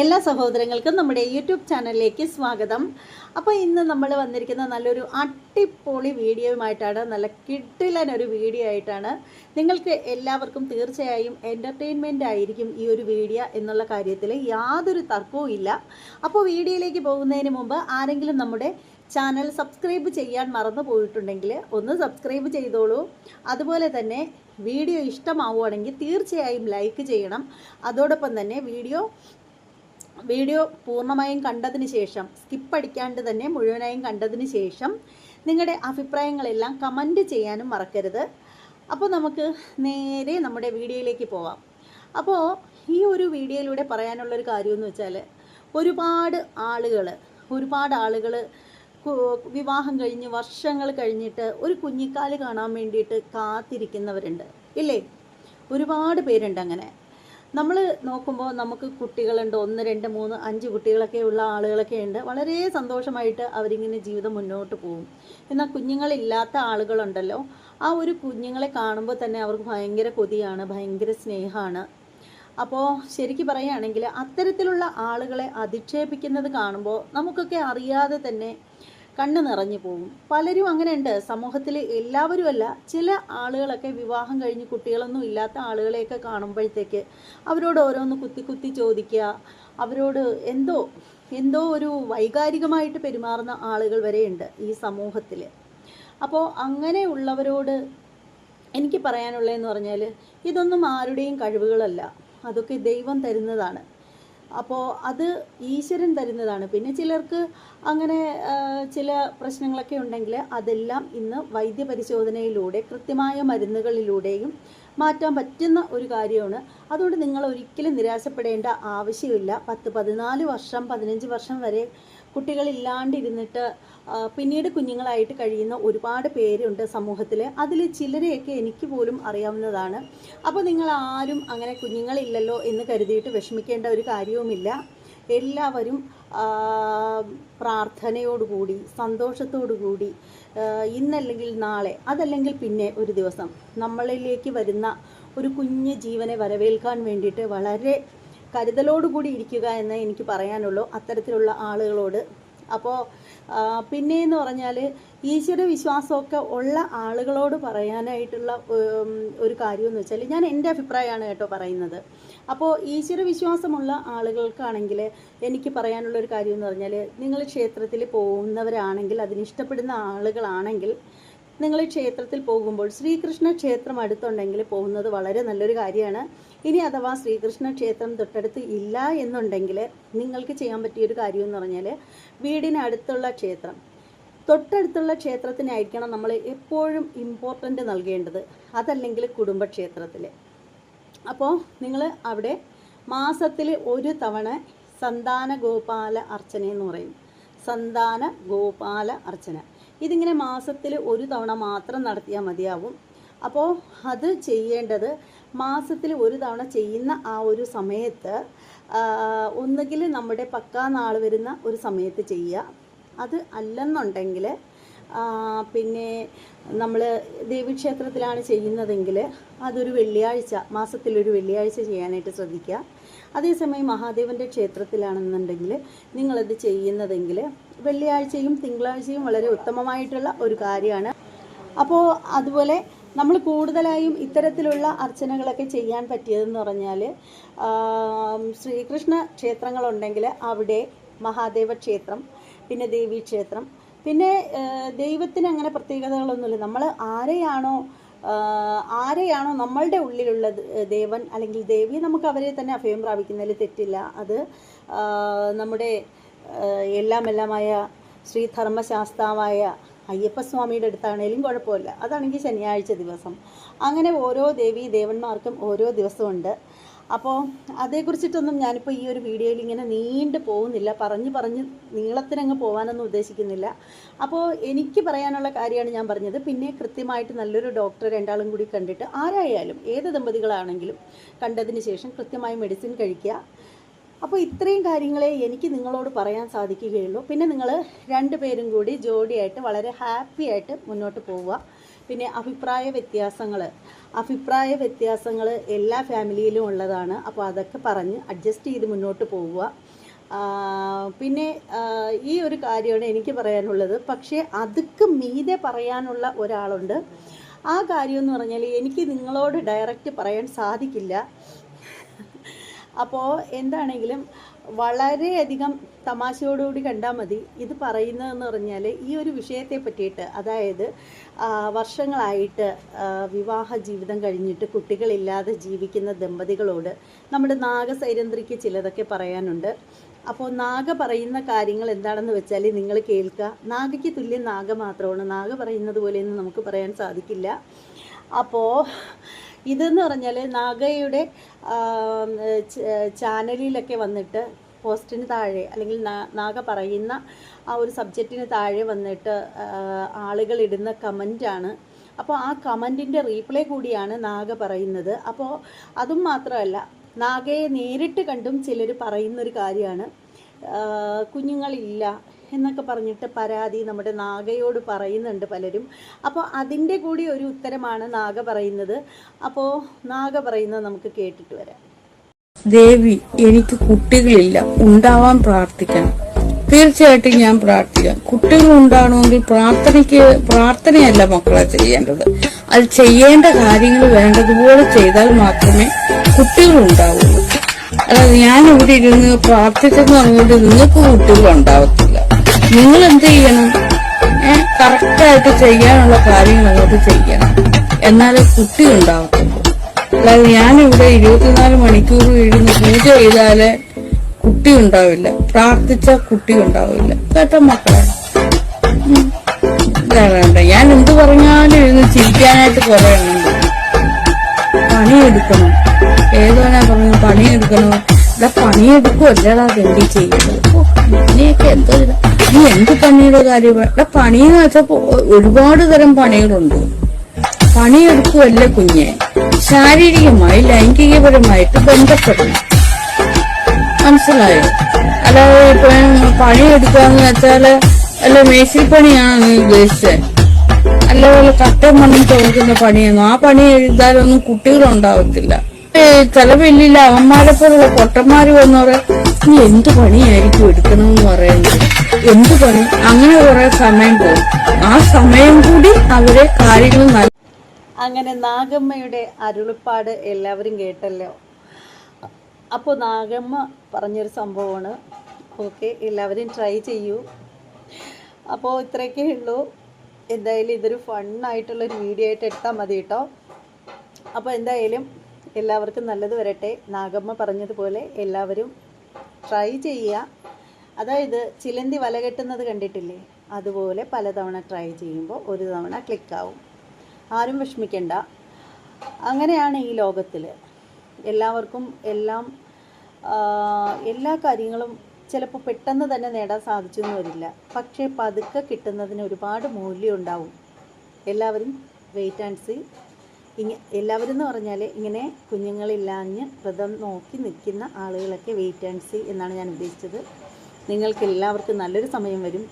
എല്ലാ സഹോദരങ്ങൾക്കും നമ്മുടെ യൂട്യൂബ് ചാനലിലേക്ക് സ്വാഗതം. അപ്പോൾ ഇന്ന് നമ്മൾ വന്നിരിക്കുന്ന നല്ലൊരു അട്ടിപ്പൊളി വീഡിയോയുമായിട്ടാണ് നല്ല കിട്ടിലൻ ഒരു വീഡിയോ ആയിട്ടാണ് നിങ്ങൾക്ക് എല്ലാവർക്കും തീർച്ചയായും എന്റർടൈൻമെന്റ് ആയിരിക്കും ഈ ഒരു വീഡിയോ എന്നുള്ള കാര്യത്തിൽ യാതൊരു തർക്കവും ഇല്ല. അപ്പോൾ വീഡിയോയിലേക്ക് പോകുന്നതിന് മുമ്പ് ആരെങ്കിലും നമ്മുടെ ചാനൽ സബ്സ്ക്രൈബ് ചെയ്യാൻ മറന്നു പോയിട്ടുണ്ടെങ്കിൽ ഒന്ന് സബ്സ്ക്രൈബ് ചെയ്തോളൂ. അതുപോലെ തന്നെ വീഡിയോ ഇഷ്ടമാവുകയാണെങ്കിൽ തീർച്ചയായും ലൈക്ക് ചെയ്യണം. അതോടൊപ്പം തന്നെ വീഡിയോ വീഡിയോ പൂർണമായും കണ്ടതിന് ശേഷം സ്കിപ്പ് അടിക്കാണ്ട് തന്നെ മുഴുവനായും കണ്ടതിന് ശേഷം നിങ്ങളുടെ അഭിപ്രായങ്ങളെല്ലാം കമന്റ് ചെയ്യാനും മറക്കരുത്. അപ്പോൾ നമുക്ക് നേരെ നമ്മുടെ വീഡിയോയിലേക്ക് പോവാം. അപ്പോൾ ഈ ഒരു വീഡിയോയിലൂടെ പറയാനുള്ളൊരു കാര്യമെന്ന് വെച്ചാൽ ഒരുപാട് ആളുകൾ ഒരുപാട് ആളുകൾ വിവാഹം കഴിഞ്ഞ് വർഷങ്ങൾ കഴിഞ്ഞിട്ട് ഒരു കുഞ്ഞിക്കാൽ കാണാൻ വേണ്ടിയിട്ട് കാത്തിരിക്കുന്നവരുണ്ട്. ഇല്ലേ? ഒരുപാട് പേരുണ്ട് അങ്ങനെ. നമ്മൾ നോക്കുമ്പോൾ നമുക്ക് കുട്ടികളുണ്ട്. ഒന്ന് രണ്ട് മൂന്ന് അഞ്ച് കുട്ടികളൊക്കെ ഉള്ള ആളുകളൊക്കെ ഉണ്ട്. വളരെ സന്തോഷമായിട്ട് അവരിങ്ങനെ ജീവിതം മുന്നോട്ട് പോകും എന്നാൽ കുഞ്ഞുങ്ങളില്ലാത്ത ആളുകളുണ്ടല്ലോ. ആ ഒരു കുഞ്ഞുങ്ങളെ കാണുമ്പോൾ തന്നെ അവർക്ക് ഭയങ്കര കൊതിയാണ് ഭയങ്കര സ്നേഹമാണ്. അപ്പോൾ ശരിക്കും പറയുകയാണെങ്കിൽ അത്തരത്തിലുള്ള ആളുകളെ അധിക്ഷേപിക്കുന്നത് കാണുമ്പോൾ നമുക്കൊക്കെ അറിയാതെ തന്നെ കണ്ണ് നിറഞ്ഞു പോകും. പലരും അങ്ങനെയുണ്ട്. സമൂഹത്തിൽ എല്ലാവരുമല്ല ചില ആളുകളൊക്കെ വിവാഹം കഴിഞ്ഞ് കുട്ടികളൊന്നും ഇല്ലാത്ത ആളുകളെയൊക്കെ കാണുമ്പോഴത്തേക്ക് അവരോട് ഓരോന്ന് കുത്തി കുത്തി ചോദിക്കുക. അവരോട് എന്തോ എന്തോ ഒരു വൈകാരികമായിട്ട് പെരുമാറുന്ന ആളുകൾ വരെയുണ്ട് ഈ സമൂഹത്തിൽ. അപ്പോൾ അങ്ങനെയുള്ളവരോട് എനിക്ക് പറയാനുള്ളതെന്ന് പറഞ്ഞാൽ ഇതൊന്നും ആരുടെയും കഴിവുകളല്ല. അതൊക്കെ ദൈവം തരുന്നതാണ്. അപ്പോൾ അത് ഈശ്വരൻ തരുന്നതാണ്. പിന്നെ ചിലർക്ക് അങ്ങനെ ചില പ്രശ്നങ്ങളൊക്കെ ഉണ്ടെങ്കിൽ അതെല്ലാം ഇന്ന് വൈദ്യപരിശോധനയിലൂടെ കൃത്യമായ മരുന്നുകളിലൂടെയും മാറ്റാൻ പറ്റുന്ന ഒരു കാര്യമാണ്. അതുകൊണ്ട് നിങ്ങൾ ഒരിക്കലും നിരാശപ്പെടേണ്ട ആവശ്യമില്ല. പത്ത് പതിനാല് വർഷം പതിനഞ്ച് വർഷം വരെ കുട്ടികളില്ലാണ്ടിരുന്നിട്ട് പിന്നീട് കുഞ്ഞുങ്ങളായിട്ട് കഴിയുന്ന ഒരുപാട് പേരുണ്ട് സമൂഹത്തിൽ അതിൽ ചിലരെയൊക്കെ എനിക്ക് പോലും അറിയാവുന്നതാണ്. അപ്പോൾ നിങ്ങൾ ആരും അങ്ങനെ കുഞ്ഞുങ്ങളില്ലല്ലോ എന്ന് കരുതിയിട്ട് വിഷമിക്കേണ്ട ഒരു കാര്യവുമില്ല. എല്ലാവരും പ്രാർത്ഥനയോടുകൂടി സന്തോഷത്തോടുകൂടി ഇന്നല്ലെങ്കിൽ നാളെ അതല്ലെങ്കിൽ പിന്നെ ഒരു ദിവസം നമ്മളിലേക്ക് വരുന്ന ഒരു കുഞ്ഞ് ജീവനെ വരവേൽക്കാൻ വേണ്ടിയിട്ട് വളരെ കരുതലോടുകൂടി ഇരിക്കുക എന്ന് എനിക്ക് പറയാനുള്ളൂ അത്തരത്തിലുള്ള ആളുകളോട്. അപ്പോൾ പിന്നെയെന്ന് പറഞ്ഞാൽ ഈശ്വര വിശ്വാസമൊക്കെ ഉള്ള ആളുകളോട് പറയാനായിട്ടുള്ള ഒരു കാര്യമെന്ന് വെച്ചാൽ ഞാൻ എന്റെ അഭിപ്രായമാണ് കേട്ടോ പറയുന്നത്. അപ്പോൾ ഈശ്വര വിശ്വാസമുള്ള ആളുകൾക്കാണെങ്കിൽ എനിക്ക് പറയാനുള്ള ഒരു കാര്യം എന്ന് പറഞ്ഞാൽ നിങ്ങൾ ക്ഷേത്രത്തിൽ പോകുന്നവരാണെങ്കിൽ അതിനിഷ്ടപ്പെടുന്ന ആളുകളാണെങ്കിൽ നിങ്ങൾ ക്ഷേത്രത്തിൽ പോകുമ്പോൾ ശ്രീകൃഷ്ണ ക്ഷേത്രം അടുത്തുണ്ടെങ്കിൽ പോകുന്നത് വളരെ നല്ലൊരു കാര്യമാണ്. ഇനി അഥവാ ശ്രീകൃഷ്ണ ക്ഷേത്രം തൊട്ടടുത്ത് ഇല്ല എന്നുണ്ടെങ്കിൽ നിങ്ങൾക്ക് ചെയ്യാൻ പറ്റിയൊരു കാര്യം എന്ന് പറഞ്ഞാൽ വീടിനടുത്തുള്ള ക്ഷേത്രം. തൊട്ടടുത്തുള്ള ക്ഷേത്രത്തിനായിരിക്കണം നമ്മൾ എപ്പോഴും ഇമ്പോർട്ടന്റ് നൽകേണ്ടത്. അതല്ലെങ്കിൽ കുടുംബക്ഷേത്രത്തിൽ. അപ്പോൾ നിങ്ങൾ അവിടെ മാസത്തിൽ ഒരു തവണ സന്താന ഗോപാല അർച്ചന എന്ന് പറയും. സന്താന ഗോപാല അർച്ചന. ഇതിങ്ങനെ മാസത്തിൽ ഒരു തവണ മാത്രം നടത്തിയാൽ മതിയാവും. അപ്പോൾ അത് ചെയ്യേണ്ടത് മാസത്തിൽ ഒരു തവണ ചെയ്യുന്ന ആ ഒരു സമയത്ത് ഒന്നുകിൽ നമ്മുടെ പക്കാ നാൾ വരുന്ന ഒരു സമയത്ത് ചെയ്യുക. അത് അല്ലെന്നുണ്ടെങ്കിൽ പിന്നെ നമ്മൾ ദേവീക്ഷേത്രത്തിലാണ് ചെയ്യുന്നതെങ്കിൽ അതൊരു വെള്ളിയാഴ്ച മാസത്തിലൊരു വെള്ളിയാഴ്ച ചെയ്യാനായിട്ട് ശ്രദ്ധിക്കുക. അതേസമയം മഹാദേവന്റെ ക്ഷേത്രത്തിലാണെന്നുണ്ടെങ്കിൽ നിങ്ങളത് ചെയ്യുന്നതെങ്കിൽ വെള്ളിയാഴ്ചയും തിങ്കളാഴ്ചയും വളരെ ഉത്തമമായിട്ടുള്ള ഒരു കാര്യമാണ്. അപ്പോൾ അതുപോലെ നമ്മൾ കൂടുതലായും ഇത്തരത്തിലുള്ള അർച്ചനകളൊക്കെ ചെയ്യാൻ പറ്റിയതെന്ന് പറഞ്ഞാൽ ശ്രീകൃഷ്ണ ക്ഷേത്രങ്ങളുണ്ടെങ്കിൽ അവിടെ മഹാദേവ ക്ഷേത്രം പിന്നെ ദേവീ ക്ഷേത്രം പിന്നെ ദൈവത്തിന് അങ്ങനെ പ്രത്യേകതകളൊന്നുമില്ല. നമ്മൾ ആരെയാണോ ആരെയാണോ നമ്മളുടെ ഉള്ളിലുള്ള ദേവൻ അല്ലെങ്കിൽ ദേവി നമുക്ക് അവരെ തന്നെ അഭയം പ്രാപിക്കുന്നതിൽ തെറ്റില്ല. അത് നമ്മുടെ എല്ലാം എല്ലാമായ ശ്രീ അയ്യപ്പസ്വാമിയുടെ അടുത്താണേലും കുഴപ്പമില്ല. അതാണെങ്കിൽ ശനിയാഴ്ച ദിവസം. അങ്ങനെ ഓരോ ദേവി ദേവന്മാർക്കും ഓരോ ദിവസമുണ്ട്. അപ്പോൾ അതേക്കുറിച്ചിട്ടൊന്നും ഞാനിപ്പോൾ ഈ ഒരു വീഡിയോയിൽ ഇങ്ങനെ നീണ്ടു പോകുന്നില്ല. പറഞ്ഞു പറഞ്ഞ് നീളത്തിനങ്ങ് പോകാനൊന്നും ഉദ്ദേശിക്കുന്നില്ല. അപ്പോൾ എനിക്ക് പറയാനുള്ള കാര്യമാണ് ഞാൻ പറഞ്ഞത്. പിന്നെ കൃത്യമായിട്ട് നല്ലൊരു ഡോക്ടർ രണ്ടാളും കൂടി കണ്ടിട്ട് ആരായാലും ഏത് ദമ്പതികളാണെങ്കിലും കണ്ടതിന് ശേഷം കൃത്യമായി മെഡിസിൻ കഴിക്കുക. അപ്പോൾ ഇത്രയും കാര്യങ്ങളെ എനിക്ക് നിങ്ങളോട് പറയാൻ സാധിക്കുകയുള്ളൂ. പിന്നെ നിങ്ങൾ രണ്ടുപേരും കൂടി ജോഡിയായിട്ട് വളരെ ഹാപ്പി ആയിട്ട് മുന്നോട്ട് പോവുക. പിന്നെ അഭിപ്രായ വ്യത്യാസങ്ങൾ അഭിപ്രായ വ്യത്യാസങ്ങൾ എല്ലാ ഫാമിലിയിലും ഉള്ളതാണ്. അപ്പോൾ അതൊക്കെ പറഞ്ഞ് അഡ്ജസ്റ്റ് ചെയ്ത് മുന്നോട്ട് പോവുക. പിന്നെ ഈ ഒരു കാര്യമാണ് എനിക്ക് പറയാനുള്ളത്. പക്ഷേ അതുക്ക് മീതെ പറയാനുള്ള ഒരാളുണ്ട്. ആ കാര്യം എന്ന് പറഞ്ഞാൽ എനിക്ക് നിങ്ങളോട് ഡയറക്റ്റ് പറയാൻ സാധിക്കില്ല. അപ്പോൾ എന്താണെങ്കിലും വളരെയധികം തമാശയോടുകൂടി കണ്ടാൽ മതി ഇത് പറയുന്നതെന്ന് പറഞ്ഞാൽ ഈ ഒരു വിഷയത്തെ പറ്റിയിട്ട് അതായത് വർഷങ്ങളായിട്ട് വിവാഹ ജീവിതം കഴിഞ്ഞിട്ട് കുട്ടികളില്ലാതെ ജീവിക്കുന്ന ദമ്പതികളോട് നമ്മുടെ നാഗസൈരന്ധ്രിക്ക് ചിലതൊക്കെ പറയാനുണ്ട്. അപ്പോൾ നാഗ പറയുന്ന കാര്യങ്ങൾ എന്താണെന്ന് വെച്ചാൽ നിങ്ങൾ കേൾക്കുക നാഗയ്ക്ക് തുല്യം നാഗ മാത്രമാണ്. നാഗ പറയുന്നത് പോലെയൊന്നും നമുക്ക് പറയാൻ സാധിക്കില്ല. അപ്പോൾ ഇതെന്ന് പറഞ്ഞാൽ നാഗയുടെ ചാനലിലൊക്കെ വന്നിട്ട് പോസ്റ്റിന് താഴെ അല്ലെങ്കിൽ നാഗ പറയുന്ന ആ ഒരു സബ്ജക്റ്റിന് താഴെ വന്നിട്ട് ആളുകൾ ഇടുന്ന കമന്റാണ് അപ്പോൾ ആ കമന്റിന്റെ റീപ്ലൈ കൂടിയാണ് നാഗ പറയുന്നത്. അപ്പോൾ അതും മാത്രമല്ല നാഗയെ നേരിട്ട് കണ്ടും ചിലർ പറയുന്നൊരു കാര്യമാണ് കുഞ്ഞുങ്ങളില്ല എന്നൊക്കെ പറഞ്ഞിട്ട് പരാതി നമ്മുടെ നാഗയോട് പറയുന്നുണ്ട് പലരും. അപ്പോൾ അതിന്റെ കൂടി ഒരു ഉത്തരമാണ് നാഗ പറയുന്നത്. അപ്പോൾ നാഗ പറയുന്നത് നമുക്ക് കേട്ടിട്ട് വരാം. ദേവി എനിക്ക് കുട്ടികളില്ല. ഉണ്ടാവാൻ പ്രാർത്ഥിക്കണം. തീർച്ചയായിട്ടും ഞാൻ പ്രാർത്ഥിക്കാം. കുട്ടികൾ ഉണ്ടാകണമെങ്കിൽ പ്രാർത്ഥനയ്ക്ക് പ്രാർത്ഥനയല്ല മക്കളെ ചെയ്യേണ്ടത്. അത് ചെയ്യേണ്ട കാര്യങ്ങൾ വേണ്ടതുപോലെ ചെയ്താൽ മാത്രമേ കുട്ടികൾ ഉണ്ടാവുള്ളൂ. അതായത് ഞാൻ ഇവിടെ ഇരുന്ന് പ്രാർത്ഥിച്ചെന്ന് പറഞ്ഞുകൊണ്ട് നിങ്ങൾക്ക് കുട്ടികൾ ഉണ്ടാവത്തില്ല. നിങ്ങൾ എന്ത് ചെയ്യണം? ഏഹ് കറക്റ്റായിട്ട് ചെയ്യാനുള്ള കാര്യങ്ങൾ അങ്ങോട്ട് ചെയ്യണം. എന്നാലേ കുട്ടി ഉണ്ടാവത്തുള്ളൂ അല്ലാതെ ഞാനിവിടെ ഇരുപത്തിനാല് മണിക്കൂർ ഇരുന്ന് പൂജ ചെയ്താലേ കുട്ടി ഉണ്ടാവില്ല പ്രാർത്ഥിച്ച കുട്ടി ഉണ്ടാവില്ല കേട്ടോ മക്കളെ വേണ്ട. ഞാൻ എന്ത് പറഞ്ഞാലും ഇരുന്ന് ചിരിക്കാനായിട്ട് കുറെ ഉണ്ട്. പണിയെടുക്കണം. ഞാൻ പറഞ്ഞു പണിയെടുക്കണോ. അല്ല പണിയെടുക്കുമല്ലടാ തെണ്ടി ചെയ്യുന്നത് ഇതിനെയൊക്കെ എന്തോ. നീ എന്ത് പണിയുടെ കാര്യം ഇവിടെ എന്ന് വെച്ചപ്പോ ഒരുപാട് തരം പണികളുണ്ട്. പണിയെടുക്കുമല്ല കുഞ്ഞെ? ശാരീരികമായി ലൈംഗികപരമായിട്ട് ബന്ധപ്പെടണം. മനസ്സിലായോ? അല്ലാതെ ഇപ്പൊ പണിയെടുക്കാന്ന് വെച്ചാൽ അല്ല മേശിരിപ്പണിയാണോ നീ ഉദ്ദേശിച്ചത് അല്ലപോലെ കട്ട മണ്ണും ചോദിക്കുന്ന പണിയൊന്നും ആ പണി എഴുതാലൊന്നും കുട്ടികളുണ്ടാവത്തില്ല. ചില വലിയ അവന്മാരെ പോലുള്ള പൊട്ടന്മാര് വന്നവരെ നീ എന്ത് പണിയായിരിക്കും എടുക്കണമെന്ന് പറയുന്നത്? എന്ത് പണി? അങ്ങനെ കുറെ സമയം പോകും. ആ സമയം കൂടി അവരെ കാര്യങ്ങൾ നല്ല അങ്ങനെ നാഗമ്മയുടെ അരുളിപ്പാട് എല്ലാവരും കേട്ടല്ലോ. അപ്പോൾ നാഗമ്മ പറഞ്ഞൊരു സംഭവമാണ്. ഓക്കെ എല്ലാവരും ട്രൈ ചെയ്യൂ. അപ്പോൾ ഇത്രയൊക്കെ ഉള്ളൂ. എന്തായാലും ഇതൊരു ഫണ്ണായിട്ടുള്ളൊരു വീഡിയോ ആയിട്ട് എടുത്താൽ മതി കേട്ടോ. അപ്പോൾ എന്തായാലും എല്ലാവർക്കും നല്ലത് വരട്ടെ. നാഗമ്മ പറഞ്ഞതുപോലെ എല്ലാവരും ട്രൈ ചെയ്യുക. അതായത് ചിലന്തി വല കെട്ടുന്നത് കണ്ടിട്ടില്ലേ? അതുപോലെ പലതവണ ട്രൈ ചെയ്യുമ്പോൾ ഒരു തവണ ക്ലിക്കാവും ആരും വിഷമിക്കണ്ട. അങ്ങനെയാണ് ഈ ലോകത്തിൽ. എല്ലാവർക്കും എല്ലാം എല്ലാ കാര്യങ്ങളും ചിലപ്പോൾ പെട്ടെന്ന് തന്നെ നേടാൻ സാധിച്ചു എന്ന് വരില്ല. പക്ഷേ പതുക്കെ കിട്ടുന്നതിന് ഒരുപാട് മൂല്യം ഉണ്ടാവും. എല്ലാവരും വെയിറ്റ് ആൻഡ് സീ ഇങ്ങ എല്ലാവരും എന്ന് പറഞ്ഞാൽ ഇങ്ങനെ കുഞ്ഞുങ്ങളില്ലാഞ്ഞ് വ്രതം നോക്കി നിൽക്കുന്ന ആളുകളൊക്കെ വെയിറ്റ് ആൻഡ് സീ എന്നാണ് ഞാൻ ഉദ്ദേശിച്ചത്. നിങ്ങൾക്ക് എല്ലാവർക്കും നല്ലൊരു സമയം വരും.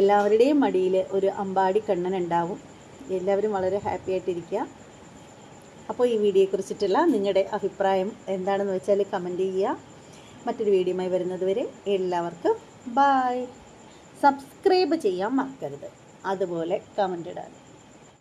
എല്ലാവരുടെയും മടിയിൽ ഒരു അമ്പാടി കണ്ണൻ ഉണ്ടാവും. എല്ലാവരും വളരെ ഹാപ്പി ആയിട്ടിരിക്കുക. അപ്പോൾ ഈ വീഡിയോയെക്കുറിച്ചിട്ടുള്ള നിങ്ങളുടെ അഭിപ്രായം എന്താണെന്ന് വെച്ചാൽ കമന്റ് ചെയ്യുക. മറ്റൊരു വീഡിയോയുമായി വരുന്നത് വരെ എല്ലാവർക്കും ബായ് സബ്സ്ക്രൈബ് ചെയ്യാൻ മറക്കരുത്. അതുപോലെ കമന്റ് ഇടാൻ.